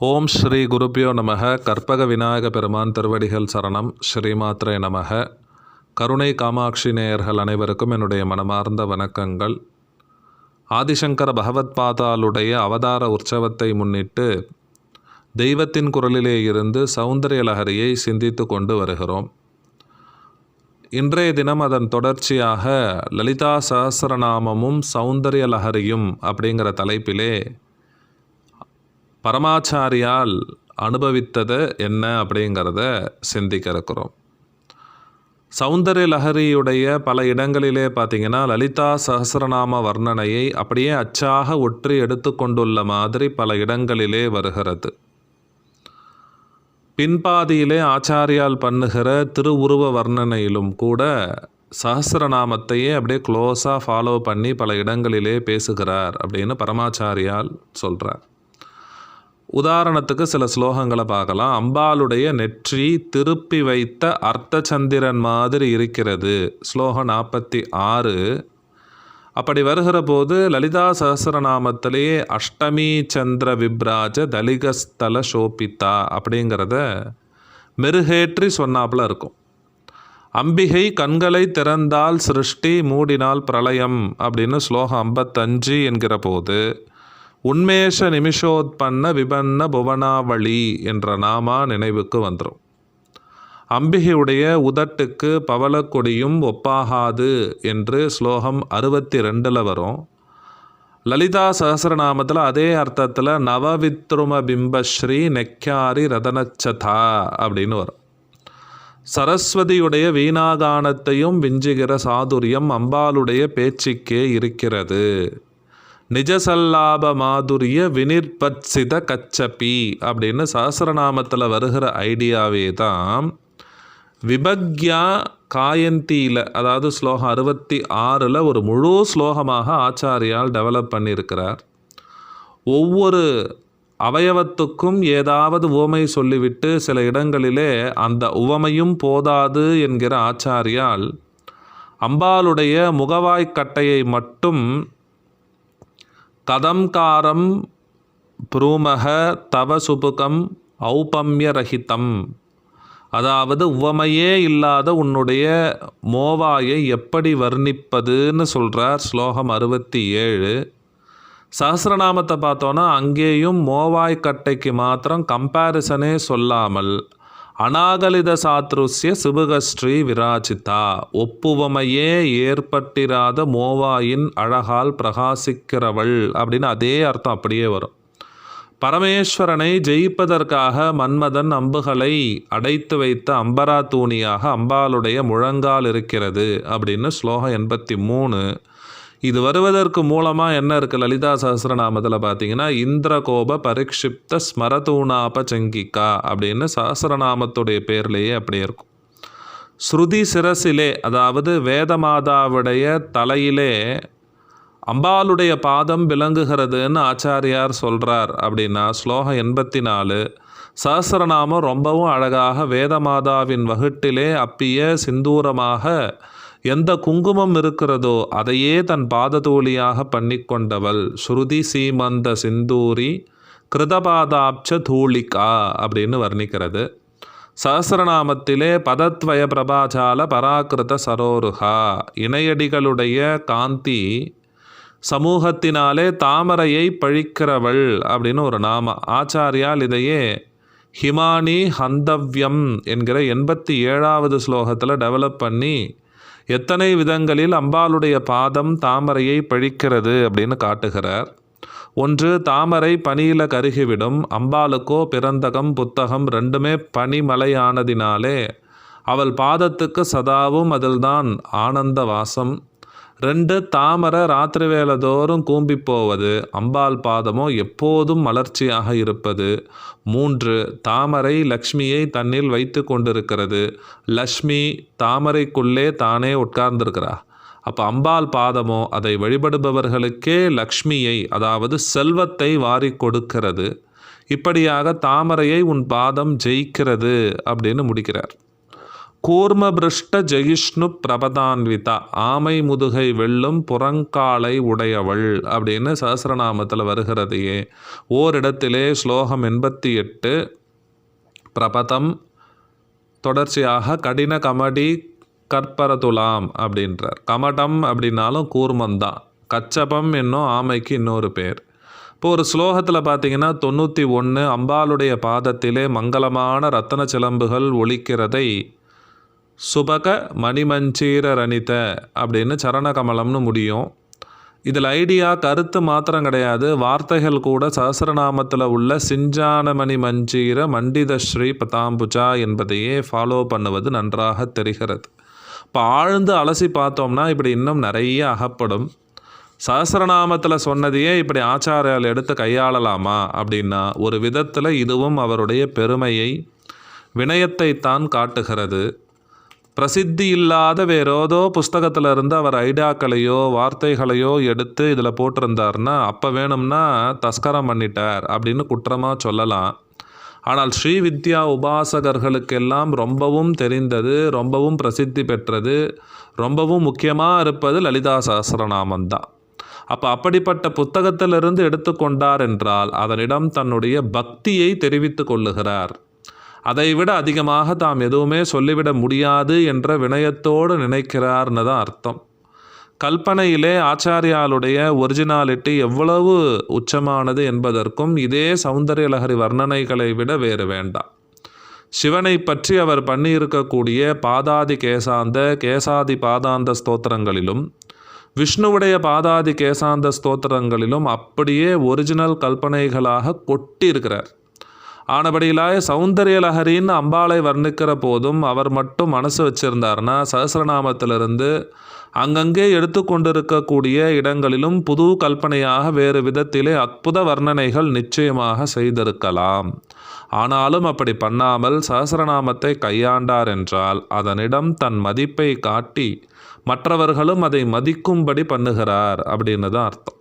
ஓம் ஸ்ரீ குருப்பியோ நமக. கற்பக விநாயக பெருமான் திருவடிகள் சரணம். ஸ்ரீமாத்ரே நமக. கருணை காமாட்சி நேயர்கள் அனைவருக்கும் என்னுடைய மனமார்ந்த வணக்கங்கள். ஆதிசங்கர பகவத் பாதாளுடைய அவதார உற்சவத்தை முன்னிட்டு தெய்வத்தின் குரலிலே இருந்து சௌந்தரிய லகரியை சிந்தித்து கொண்டு வருகிறோம். இன்றைய தினம் அதன் தொடர்ச்சியாக லலிதா சஹஸ்ரநாமமும் சௌந்தரிய லஹரியும் அப்படிங்கிற தலைப்பிலே பரமாச்சாரியால் அனுபவித்தது என்ன அப்படிங்கிறத சிந்திக்க இருக்கிறோம் சௌந்தரிய லஹரியுடைய பல இடங்களிலே பார்த்தீங்கன்னா லலிதா சஹஸ்ரநாம வர்ணனையை அப்படியே அச்சாக ஒற்றி எடுத்துக்கொண்டுள்ள மாதிரி பல இடங்களிலே வருகிறது. பின்பாதியிலே ஆச்சாரியால் பண்ணுகிற திருவுருவ வர்ணனையிலும் கூட சஹஸ்ரநாமத்தையே அப்படியே க்ளோஸாக ஃபாலோ பண்ணி பல இடங்களிலே பேசுகிறார் அப்படின்னு பரமாச்சாரியால் சொல்கிறார் உதாரணத்துக்கு சில ஸ்லோகங்களை பார்க்கலாம். அம்பாளுடைய நெற்றி திருப்பி வைத்த அர்த்தச்சந்திரன் மாதிரி இருக்கிறது. ஸ்லோகம் நாற்பத்தி ஆறு. அப்படி வருகிற போது லலிதா சஹஸ்ரநாமத்திலேயே அஷ்டமி சந்திர விப்ராஜ தலிகஸ்தல சோபிதா அப்படிங்கிறத மெருகேற்றி சொன்னாப்புல இருக்கும். அம்பிகை கண்களை திறந்தால் சிருஷ்டி மூடினால் பிரளயம் அப்படின்னு ஸ்லோகம் ஐம்பத்தஞ்சு என்கிற போது உன்மேஷ நிமிஷோத்பன்ன விபன்ன புவனாவளி என்ற நாமா நினைவுக்கு வந்துடும் அம்பிகையுடைய உதட்டுக்கு பவளக்கொடியும் ஒப்பாகாது என்று ஸ்லோகம் அறுபத்தி ரெண்டில் வரும். லலிதா சஹசிரநாமத்தில் அதே அர்த்தத்தில் நவவித்ரும பிம்பஸ்ரீ நெக்காரி ரதனச்சதா அப்படின்னு வரும். சரஸ்வதியுடைய வீணாகானத்தையும் விஞ்சுகிற சாதுரியம் அம்பாளுடைய பேச்சுக்கே இருக்கிறது. நிஜசல்லாப மாதுரிய வினிர்பத்சித கச்சபி அப்படின்னு சஹசிரநாமத்தில் வருகிற ஐடியாவே தான் விபக்யா காயந்தியில் அதாவது ஸ்லோகம் அறுபத்தி ஆறில் ஒரு முழு ஸ்லோகமாக ஆச்சாரியால் டெவலப் பண்ணியிருக்கிறார். ஒவ்வொரு அவயவத்துக்கும் ஏதாவது உவமை சொல்லிவிட்டு சில இடங்களிலே அந்த உவமையும் போதாது என்கிற ஆச்சாரியால் அம்பாளுடைய முகவாய்க்கட்டையை மட்டும் கதம்காரம் புரூமக தவ சுபுகம் ஔபம்யரகிதம் அதாவது உவமையே இல்லாத உன்னுடைய மோவாயை எப்படி வர்ணிப்பதுன்னு சொல்கிறார் ஸ்லோகம் அறுபத்தி ஏழு. சஹசிரநாமத்தை பார்த்தோன்னா அங்கேயும் மோவாய் கட்டைக்கு மாத்திரம் கம்பேரிசனே சொல்லாமல் அநாகலித சாத்ருஸ்ய சிபுகஸ்ரீ விராஜிதா. ஒப்புவமையே ஏற்பட்டிராத மோவாயின் அழகால் பிரகாசிக்கிறவள் அப்படின்னு அதே அர்த்தம் அப்படியே வரும். பரமேஸ்வரனை ஜெயிப்பதற்காக மன்மதன் அம்புகளை அடைத்து வைத்த அம்பரா தூணியாக அம்பாளுடைய முழங்கால் இருக்கிறது அப்படின்னு ஸ்லோகம் எண்பத்தி மூணு. இது வருவதற்கு மூலமாக என்ன இருக்குது லலிதா சஹசிரநாமத்தில் பார்த்தீங்கன்னா இந்திரகோப பரிக்ஷிப்த ஸ்மரதூணாப சங்கிக்கா அப்படின்னு சஹசிரநாமத்துடைய பேர்லேயே அப்படி இருக்கும். ஸ்ருதி சிரசிலே அதாவது வேதமாதாவுடைய தலையிலே அம்பாளுடைய பாதம் விளங்குகிறதுன்னு ஆச்சாரியார் சொல்கிறார் அப்படின்னா ஸ்லோகம் எண்பத்தி நாலு சஹசிரநாமம் ரொம்பவும் அழகாக வேதமாதாவின் வகுட்டிலே அப்பிய சிந்தூரமாக எந்த குங்குமம் இருக்கிறதோ அதையே தன் பாததூளியாக பண்ணிக்கொண்டவள். ஸ்ருதி சீமந்த சிந்தூரி கிருதபாதாப்ச தூளிகா அப்படின்னு வர்ணிக்கிறது. சஹசிரநாமத்திலே பதத்வய பிரபாஜால பராக்கிருத சரோருகா இணையடிகளுடைய காந்தி சமூகத்தினாலே தாமரையை பழிக்கிறவள் அப்படின்னு ஒரு நாம. ஆச்சாரியால் இதையே ஹிமானி ஹந்தவ்யம் என்கிற எண்பத்தி ஏழாவது ஸ்லோகத்தில் டெவலப் பண்ணி எத்தனை விதங்களில் அம்பாளுடைய பாதம் தாமரையை பழிக்கிறது அப்படின்னு காட்டுகிறார். ஒன்று தாமரை பனியில் கருகிவிடும். அம்பாளுக்கோ பிறந்தகம் புத்தகம் ரெண்டுமே பனிமலையானதினாலே அவள் பாதத்துக்கு சதாவும் அதில்தான் ஆனந்த வாசம். ரெண்டு தாமரை ராத்திரி வேலை தோறும் கூம்பி போவது அம்பாள் பாதமோ எப்போதும் மலர்ச்சியாக இருப்பது. மூன்று தாமரை லக்ஷ்மியை தன்னில் வைத்து கொண்டிருக்கிறது. லக்ஷ்மி தாமரைக்குள்ளே தானே உட்கார்ந்திருக்கிறா. அப்போ அம்பாள் பாதமோ அதை வழிபடுபவர்களுக்கே லக்ஷ்மியை அதாவது செல்வத்தை வாரி கொடுக்கிறது. இப்படியாக தாமரையை உன் பாதம் ஜெயிக்கிறது அப்படின்னு முடிக்கிறார். கூர்மபிருஷ்ட ஜெயிஷ்ணு பிரபதான்விதா ஆமை முதுகை வெல்லும் புறங்காலை உடையவள் அப்படின்னு சஹசிரநாமத்தில் வருகிறதையே. ஓரிடத்திலே ஸ்லோகம் எண்பத்தி எட்டு பிரபதம் தொடர்ச்சியாக கடின கமடி கற்பரதுலாம் அப்படின்றார். கமடம் அப்படின்னாலும் கூர்மந்தான் கச்சபம் என்னும் ஆமைக்கு இன்னொரு பேர். இப்போ ஒரு ஸ்லோகத்தில் பார்த்தீங்கன்னா தொண்ணூற்றி ஒன்று அம்பாளுடைய பாதத்திலே மங்களமான ரத்தன சிலம்புகள் ஒழிக்கிறதை சுபக மணிமஞ்சீர ரணித அப்படின்னு சரணகமலம்னு முடியும். இதில் ஐடியா கருத்து மாத்திரம் கிடையாது. வார்த்தைகள் கூட சஹசிரநாமத்தில் உள்ள சிஞ்சானமணி மஞ்சீர மண்டித ஸ்ரீ பதாம்புஜா என்பதையே ஃபாலோ பண்ணுவது நன்றாக தெரிகிறது. இப்போ ஆழ்ந்து அலசி பார்த்தோம்னா இப்படி இன்னும் நிறைய அகப்படும். சஹசிரநாமத்தில் சொன்னதையே இப்படி ஆச்சாரியால் எடுத்து கையாளலாமா அப்படின்னா ஒரு விதத்தில் இதுவும் அவருடைய பெருமையை வினயத்தை தான் காட்டுகிறது. பிரசித்தி இல்லாத வேறேதோ புஸ்தகத்தில் இருந்து அவர் ஐடியாக்களையோ வார்த்தைகளையோ எடுத்து இதில் போட்டிருந்தார்னா அப்போ வேணும்னா தஸ்கரம் பண்ணிட்டார் அப்படின்னு குற்றமாக சொல்லலாம். ஆனால் ஸ்ரீ வித்யா உபாசகர்களுக்கெல்லாம் ரொம்பவும் தெரிந்தது ரொம்பவும் பிரசித்தி பெற்றது ரொம்பவும் முக்கியமாக இருப்பது லலிதா சஹசிரநாமம் தான் அப்போ அப்படிப்பட்ட புத்தகத்திலிருந்து எடுத்துக்கொண்டார் என்றால் அதனிடம் தன்னுடைய பக்தியை தெரிவித்து கொள்ளுகிறார். அதைவிட அதிகமாக தாம் எதுவுமே சொல்லிவிட முடியாது என்ற வினயத்தோடு நினைக்கிறார்னு தான் அர்த்தம். கல்பனையிலே ஆச்சாரியாளுடைய ஒரிஜினாலிட்டி எவ்வளவு உச்சமானது என்பதற்கும் இதே சௌந்தரியலகரி வர்ணனைகளை விட வேறு வேண்டாம். சிவனை பற்றி அவர் பண்ணியிருக்கக்கூடிய பாதாதி கேசாந்த கேசாதி பாதாந்த ஸ்தோத்திரங்களிலும் விஷ்ணுவுடைய பாதாதி கேசாந்த ஸ்தோத்திரங்களிலும் அப்படியே ஒரிஜினல் கல்பனைகளாக கொட்டியிருக்கிறார். ஆனபடியிலாய சௌந்தரிய லஹரின்னு அம்பாளை வர்ணிக்கிற போதும் அவர் மட்டும் மனசு வச்சிருந்தார்னா சஹசிரநாமத்திலிருந்து அங்கங்கே எடுத்துக்கொண்டிருக்கக்கூடிய இடங்களிலும் புது கல்பனையாக வேறு விதத்திலே அற்புத வர்ணனைகள் நிச்சயமாக செய்திருக்கலாம். ஆனாலும் அப்படி பண்ணாமல் சஹசிரநாமத்தை கையாண்டார் என்றால் அதனிடம் தன் மதிப்பை காட்டி மற்றவர்களும் அதை மதிக்கும்படி பண்ணுகிறார் அப்படின்னு தான் அர்த்தம்.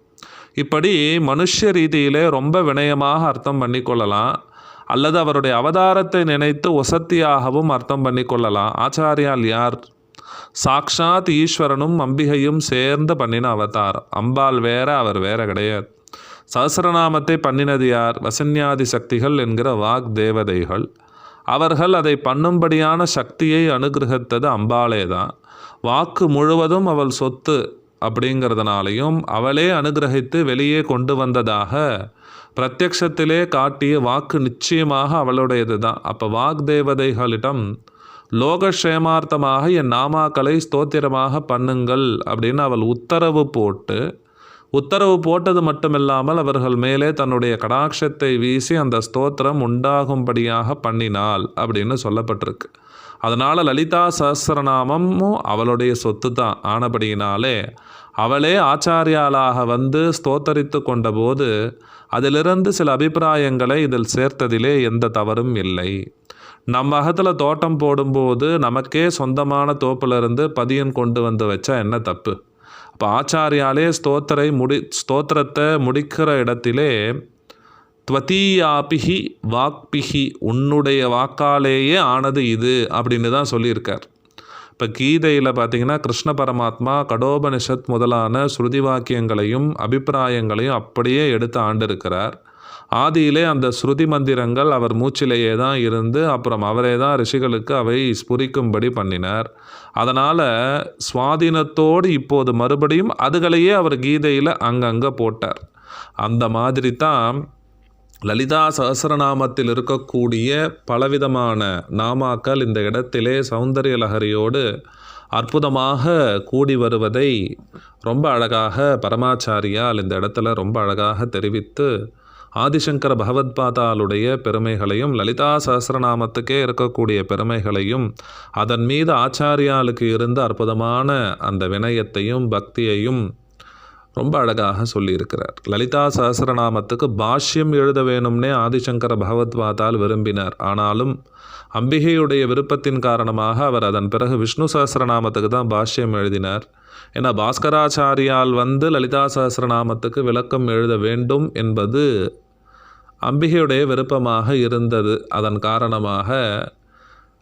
இப்படி மனுஷ ரீதியிலே ரொம்ப வினயமாக அர்த்தம் பண்ணிக்கொள்ளலாம். அல்லது அவருடைய அவதாரத்தை நினைத்து ஒசத்தியாகவும் அர்த்தம் பண்ணிக்கொள்ளலாம். ஆச்சாரியால் யார்? சாக்ஷாத் ஈஸ்வரனும் அம்பிகையும் சேர்ந்து பண்ணின அவதாரம் அம்பாள் வேற அவர் வேற கிடையாது. சஹசிரநாமத்தை பண்ணினது யார்? வசன்யாதி சக்திகள் என்கிற வாக் தேவதைகள். அவர்கள் அதை பண்ணும்படியான சக்தியை அனுகிரகித்தது அம்பாளே தான். வாக்கு முழுவதும் அவள் சொத்து அப்படிங்கிறதுனாலையும் அவளே அனுகிரகித்து வெளியே கொண்டு வந்ததாக பிரத்யக்ஷத்திலே காட்டிய வாக்கு நிச்சயமாக அவளுடையது தான் அப்போ வாக் தேவதைகளிடம் லோகக்ஷேமார்த்தமாக என் நாமாக்களை ஸ்தோத்திரமாக பண்ணுங்கள் அப்படின்னு அவள் உத்தரவு போட்டு உத்தரவு போட்டது மட்டுமில்லாமல் அவர்கள் மேலே தன்னுடைய கடாட்சத்தை வீசி அந்த ஸ்தோத்திரம் உண்டாகும்படியாக பண்ணினாள் அப்படின்னு சொல்லப்பட்டிருக்கு. அதனால் லலிதா சஹஸ்ரநாமமும் அவளுடைய சொத்து தான் ஆனபடியினாலே அவளே ஆச்சாரியாளாக வந்து ஸ்தோத்தரித்து கொண்டபோது அதிலிருந்து சில அபிப்பிராயங்களை இதில் சேர்த்ததிலே எந்த தவறும் இல்லை. நம்ம அகத்தில் தோட்டம் போடும்போது நமக்கே சொந்தமான தோப்பிலிருந்து பதியம் கொண்டு வந்து வச்சா என்ன தப்பு? அப்போ ஆச்சாரியாலே ஸ்தோத்திரை முடி ஸ்தோத்திரத்தை முடிக்கிற இடத்திலே துவதீயாபிகி வாக்பிகி உன்னுடைய வாக்காலேயே ஆனது இது அப்படின்னு தான் சொல்லியிருக்கார். இப்போ கீதையில் பார்த்தீங்கன்னா கிருஷ்ண பரமாத்மா கடோபனிஷத் முதலான ஸ்ருதி வாக்கியங்களையும் அபிப்பிராயங்களையும் அப்படியே எடுத்து ஆண்டிருக்கிறார். ஆதியிலே அந்த ஸ்ருதி மந்திரங்கள் அவர் மூச்சிலேயே தான் இருந்து அப்புறம் அவரே தான் ரிஷிகளுக்கு அவை ஸ்புரிக்கும்படி பண்ணினார். அதனால் சுவாதீனத்தோடு இப்போது மறுபடியும் அதுகளையே அவர் கீதையில் அங்கங்கே போட்டார். அந்த மாதிரி தான் லலிதா சகசரநாமத்தில் இருக்கக்கூடிய பலவிதமான நாமாக்கள் இந்த இடத்திலே சௌந்தரிய லகரியோடு அற்புதமாக கூடி வருவதை ரொம்ப அழகாக பரமாச்சாரியால் இந்த இடத்துல ரொம்ப அழகாக தெரிவித்து ஆதிசங்கர பகவத்பாதாளுடைய பெருமைகளையும் லலிதா சஹசிரநாமத்துக்கே இருக்கக்கூடிய பெருமைகளையும் அதன் மீது ஆச்சாரியாளுக்கு இருந்த அற்புதமான அந்த வினயத்தையும் பக்தியையும் ரொம்ப அழகாக சொல்லியிருக்கிறார். லலிதா சஹசிரநாமத்துக்கு பாஷ்யம் எழுத வேணும்னே ஆதிசங்கர பகவத்வாதால் விரும்பினார். ஆனாலும் அம்பிகையுடைய விருப்பத்தின் காரணமாக அவர் அதன் பிறகு விஷ்ணு சஹசிரநாமத்துக்கு தான் பாஷ்யம் எழுதினார். ஏன்னா பாஸ்கராச்சாரியால் வந்து லலிதா சஹசிரநாமத்துக்கு விளக்கம் எழுத வேண்டும் என்பது அம்பிகையுடைய விருப்பமாக இருந்தது. அதன் காரணமாக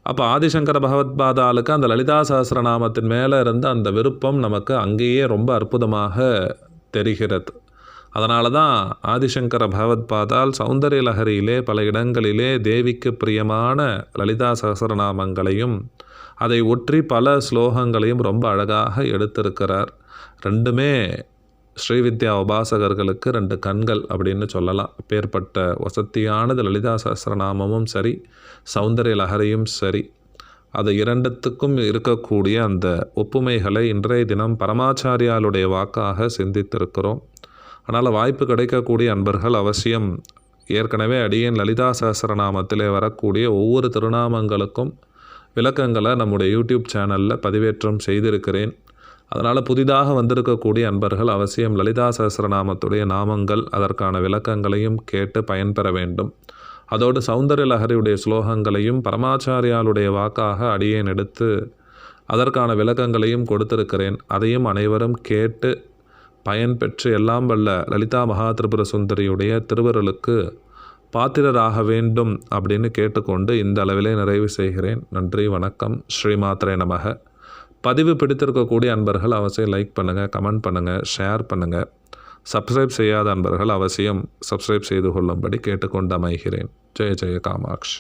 அப்போ ஆதிசங்கர பகவத்பாதாலுக்கு அந்த லலிதா சஹஸ்ரநாமத்தின் மேலே இருந்த அந்த விருப்பம் நமக்கு அங்கேயே ரொம்ப அற்புதமாக தெரிகிறது. அதனால தான் ஆதிசங்கர பகவத்பாதால் சௌந்தரிய லகரியிலே பல இடங்களிலே தேவிக்கு பிரியமான லலிதா சஹஸ்ரநாமங்களையும் அதை ஒற்றி பல ஸ்லோகங்களையும் ரொம்ப அழகாக எடுத்திருக்கிறார். ரெண்டுமே ஸ்ரீவித்யா உபாசகர்களுக்கு ரெண்டு கண்கள் அப்படின்னு சொல்லலாம். பேர்பட்ட வசத்தியானது லலிதா சஹசிரநாமமும் சரி சௌந்தரிய லஹரியும் சரி. அது இரண்டுத்துக்கும் இருக்கக்கூடிய அந்த ஒப்புமைகளை இன்றைய தினம் பரமாச்சாரியாளுடைய வாக்காக சிந்தித்திருக்கிறோம். அதனால் வாய்ப்பு கிடைக்கக்கூடிய அன்பர்கள் அவசியம். ஏற்கனவே அடியேன் லலிதா சஹஸ்ரநாமத்திலே வரக்கூடிய ஒவ்வொரு திருநாமங்களுக்கும் விளக்கங்களை நம்முடைய யூடியூப் சேனலில் பதிவேற்றம் செய்திருக்கிறேன். அதனால் புதிதாக வந்திருக்கக்கூடிய அன்பர்கள் அவசியம் லலிதா சஹஸ்ரநாமத்துடைய நாமங்கள் அதற்கான விளக்கங்களையும் கேட்டு பயன்பெற வேண்டும். அதோடு சௌந்தரிய லஹரியுடைய ஸ்லோகங்களையும் பரமாச்சாரியாளுடைய வாக்காக அடியேன் எடுத்து அதற்கான விளக்கங்களையும் கொடுத்திருக்கிறேன். அதையும் அனைவரும் கேட்டு பயன்பெற்று எல்லாம் வல்ல லலிதா மகா திரிபுர சுந்தரியுடைய திருவருளுக்கு பாத்திரராக வேண்டும் அப்படின்னு கேட்டுக்கொண்டு இந்த அளவிலே நிறைவு செய்கிறேன். நன்றி வணக்கம். ஸ்ரீமாத்திரே நமக. பதிவு பிடித்திருக்கக்கூடிய அன்பர்கள் அவசியம் லைக் பண்ணுங்கள் கமெண்ட் பண்ணுங்கள் ஷேர் பண்ணுங்கள் சப்ஸ்கிரைப் செய்யாத அன்பர்கள் அவசியம் சப்ஸ்கிரைப் செய்து கொள்ளும்படி கேட்டுக்கொண்டு அமைகிறேன். ஜெய ஜெய காமாட்சி.